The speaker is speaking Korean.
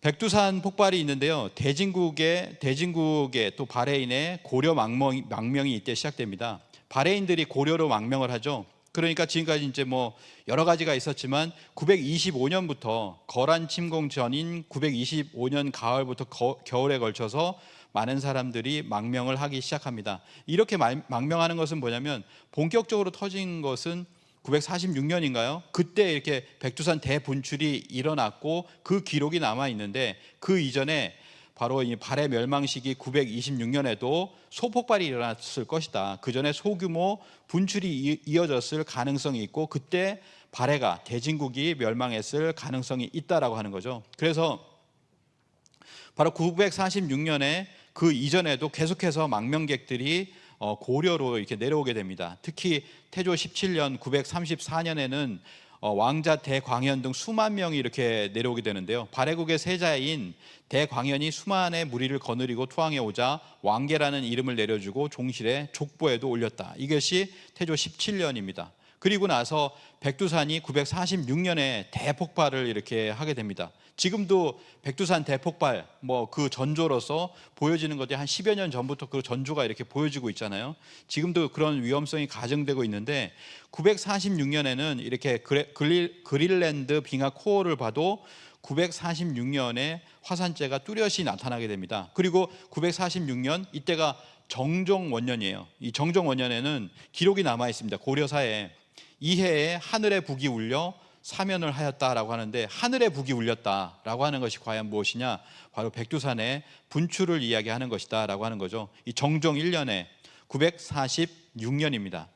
백두산 폭발이 있는데요. 대진국의 대진국의 또 바레인의 고려 망명, 망명이 이때 시작됩니다. 바레인들이 고려로 망명을 하죠. 그러니까 지금까지 이제 뭐 여러 가지가 있었지만 925년부터 거란 침공 전인 925년 가을부터 거- 겨울에 걸쳐서 많은 사람들이 망명을 하기 시작합니다. 이렇게 말- 망명하는 것은 뭐냐면 본격적으로 터진 것은 946년인가요? 그때 이렇게 백두산 대분출이 일어났고 그 기록이 남아 있는데 그 이전에 바로 이 발해 멸망 시기 926년에도 소폭발이 일어났을 것이다. 그 전에 소규모 분출이 이- 이어졌을 가능성이 있고 그때 발해가 대진국이 멸망했을 가능성이 있다라고 하는 거죠. 그래서 바로 946년에 그 이전에도 계속해서 망명객들이 어, 고려로 이렇게 내려오게 됩니다. 특히 태조 17년 934년에는 어, 왕자 대광현 등 수만 명이 이렇게 내려오게 되는데요. 발해국의 세자인 대광현이 수만의 무리를 거느리고 투항해 오자 왕계라는 이름을 내려주고 종실에 족보에도 올렸다. 이것이 태조 17년입니다. 그리고 나서 백두산이 946년에 대폭발을 이렇게 하게 됩니다. 지금도 백두산 대폭발 뭐 그 전조로서 보여지는 것이 한 10여 년 전부터 그 전조가 이렇게 보여지고 있잖아요. 지금도 그런 위험성이 가정되고 있는데 946년에는 이렇게 그릴, 그린랜드 빙하 코어를 봐도 946년에 화산재가 뚜렷이 나타나게 됩니다. 그리고 946년 이때가 정종 원년이에요. 이 정종 원년에는 기록이 남아 있습니다. 고려사에 이해에 하늘의 북이 울려 사면을 하였다라고 하는데 하늘의 북이 울렸다라고 하는 것이 과연 무엇이냐? 바로 백두산의 분출을 이야기하는 것이다라고 하는 거죠. 이 정종 1년에 946년입니다.